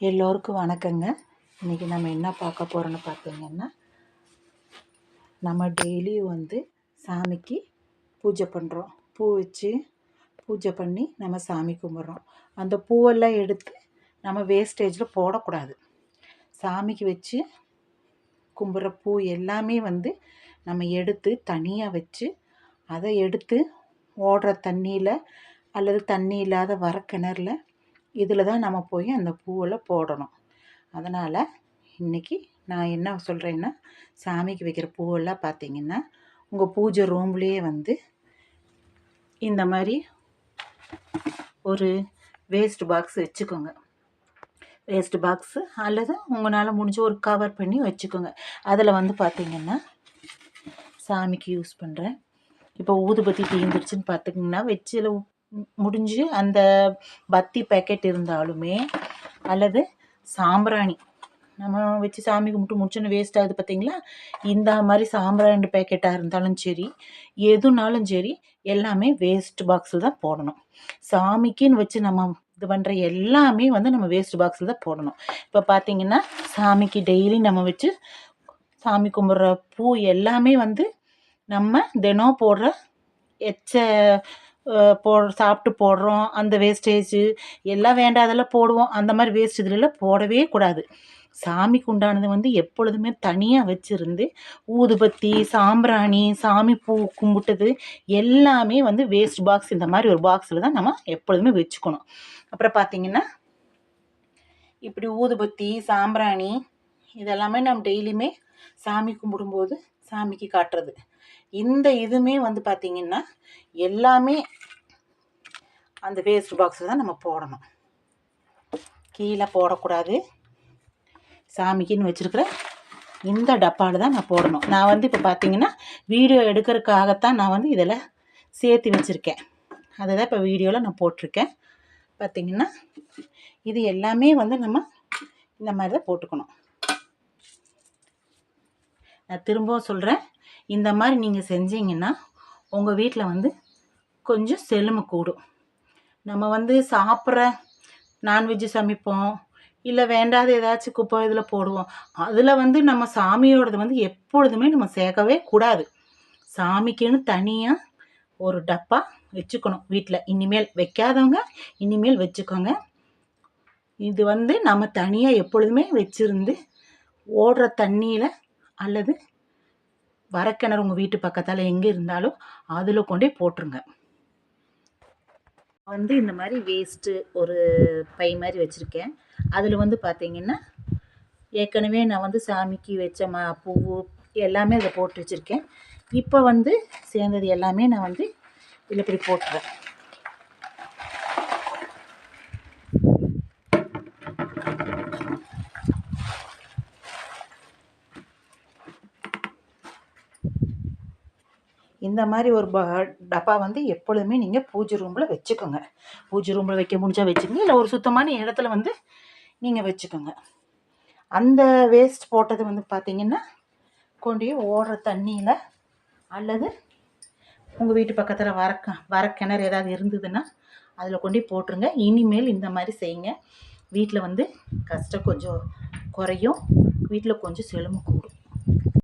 எல்லோருக்கும் வணக்கங்க. இன்றைக்கி நம்ம என்ன பார்க்க போகிறோன்னு பார்த்தீங்கன்னா நம்ம டெய்லியும் வந்து சாமிக்கு பூஜை பண்ணுறோம் பூ வச்சு பூஜை பண்ணி நம்ம சாமி கும்பிட்றோம். அந்த பூவெல்லாம் எடுத்து நம்ம வேஸ்டேஜில் போடக்கூடாது. சாமிக்கு வச்சு கும்பிட்ற பூ எல்லாமே வந்து நம்ம எடுத்து தனியாக வச்சு அதை எடுத்து ஓடுற தண்ணியில் அல்லது தண்ணி இல்லாத வர கிணறுல இதில் தான் நம்ம போய் அந்த பூவெல்லாம் போடணும். அதனால் இன்றைக்கி நான் என்ன சொல்கிறேன்னா சாமிக்கு வைக்கிற பூவெல்லாம் பார்த்திங்கன்னா உங்கள் பூஜை ரூம்லேயே வந்து இந்த மாதிரி ஒரு வேஸ்ட் பாக்ஸ் வச்சுக்கோங்க. வேஸ்ட் பாக்ஸு அல்லது உங்களால் முடிஞ்ச ஒரு கவர் பண்ணி வச்சுக்கோங்க. அதில் வந்து பார்த்திங்கன்னா சாமிக்கு யூஸ் பண்ணுறேன் இப்போ ஊதுபத்தி தீந்துருச்சுன்னு பார்த்துக்கிங்கன்னா வெச்சில் முடிஞ்சு அந்த பத்தி பேக்கெட் இருந்தாலுமே அல்லது சாம்பிராணி. நம்ம வச்சு சாமி கும்பிட்டு முடிச்சோன்னு வேஸ்ட் ஆகுது பார்த்தீங்களா இந்த மாதிரி சாம்பிராணி பேக்கெட்டாக இருந்தாலும் சரி எதுனாலும் சரி எல்லாமே வேஸ்ட் பாக்ஸில் தான் போடணும். சாமிக்குன்னு வச்சு நம்ம இது பண்ணுற எல்லாமே வந்து நம்ம வேஸ்ட் பாக்ஸில் தான் போடணும். இப்போ பார்த்தீங்கன்னா சாமிக்கு டெய்லி நம்ம வச்சு சாமி கும்பிட்ற பூ எல்லாமே வந்து நம்ம தினம் போடுற எச்ச போ சாப்பிட்டு போடுறோம். அந்த வேஸ்டேஜு எல்லாம் வேண்டாதெல்லாம் போடுவோம். அந்த மாதிரி வேஸ்ட் இதுலலாம் போடவே கூடாது. சாமிக்கு உண்டானது வந்து எப்பொழுதுமே தனியாக வச்சுருந்து ஊதுபத்தி சாம்பிராணி சாமி பூ கும்பிட்டது எல்லாமே வந்து வேஸ்ட் பாக்ஸ் இந்த மாதிரி ஒரு பாக்ஸில் தான் நம்ம எப்பொழுதுமே வச்சுக்கணும். அப்புறம் பார்த்திங்கன்னா இப்படி ஊதுபத்தி சாம்பிராணி இதெல்லாமே நம்ம டெய்லியுமே சாமி கும்பிடும்போது சாமிக்கு காட்டுறது. இந்த இதுவுமே வந்து பார்த்திங்கன்னா எல்லாமே அந்த வேஸ்ட் பாக்ஸில் தான் நம்ம போடணும். கீழே போடக்கூடாது. சாமிக்குன்னு வச்சுருக்கிற இந்த டப்பாவில் தான் நான் போடணும். நான் வந்து இப்போ பார்த்தீங்கன்னா வீடியோ எடுக்கிறதுக்காகத்தான் நான் வந்து இதில் சேர்த்து வச்சுருக்கேன். அதை தான் இப்போ வீடியோவில் நான் போட்டிருக்கேன். பார்த்திங்கன்னா இது எல்லாமே வந்து நம்ம இந்த மாதிரி தான் போட்டுக்கணும். நான் திரும்பவும் சொல்கிறேன் இந்த மாதிரி நீங்கள் செஞ்சீங்கன்னா உங்கள் வீட்டில் வந்து கொஞ்சம் செழுமை கூடும். நம்ம வந்து சாப்பிட்ற நான்வெஜ்ஜு சமைப்போம். இல்லை வேண்டாத ஏதாச்சும் குப்பை இதில் போடுவோம். அதில் வந்து நம்ம சாமியோடது வந்து எப்பொழுதுமே நம்ம சேர்க்கவே கூடாது. சாமிக்குன்னு தனியாக ஒரு டப்பா வச்சுக்கணும் வீட்டில் இனிமேல் வைக்காதவங்க இனிமேல் வச்சுக்கோங்க. இது வந்து நம்ம தனியாக எப்பொழுதுமே வச்சுருந்து ஓடுற தண்ணியில் அல்லது வரக்கிணறு உங்கள் வீட்டு பக்கத்தால் எங்கே இருந்தாலும் அதில் கொண்டே போட்டுருங்க. வந்து இந்த மாதிரி வேஸ்ட்டு ஒரு பை மாதிரி வச்சுருக்கேன். அதில் வந்து பார்த்திங்கன்னா ஏற்கனவே நான் வந்து சாமிக்கு வச்ச மா பூ எல்லாமே அதை போட்டு வச்சுருக்கேன். இப்போ வந்து சேர்ந்தது எல்லாமே நான் வந்து இதில் இப்படி போட்டுறேன் இந்த மாதிரி ஒரு ப டப்பா வந்து எப்பொழுதுமே நீங்கள் பூஜை ரூமில் வச்சுக்கோங்க. பூஜை ரூமில் வைக்க முடிஞ்சால் வச்சுக்கோங்க. இல்லை ஒரு சுத்தமான இடத்துல வந்து நீங்கள் வச்சுக்கோங்க. அந்த வேஸ்ட் போட்டது வந்து பார்த்திங்கன்னா கொண்டு ஓடுற தண்ணியில் அல்லது உங்கள் வீட்டு பக்கத்தில் வர வர கிணறு ஏதாவது இருந்ததுன்னா அதில் கொண்டு போட்டுருங்க. இனிமேல் இந்த மாதிரி செய்யுங்க. வீட்டில் வந்து கஷ்டம் கொஞ்சம் குறையும். வீட்டில் கொஞ்சம் செழுமை கூடும்.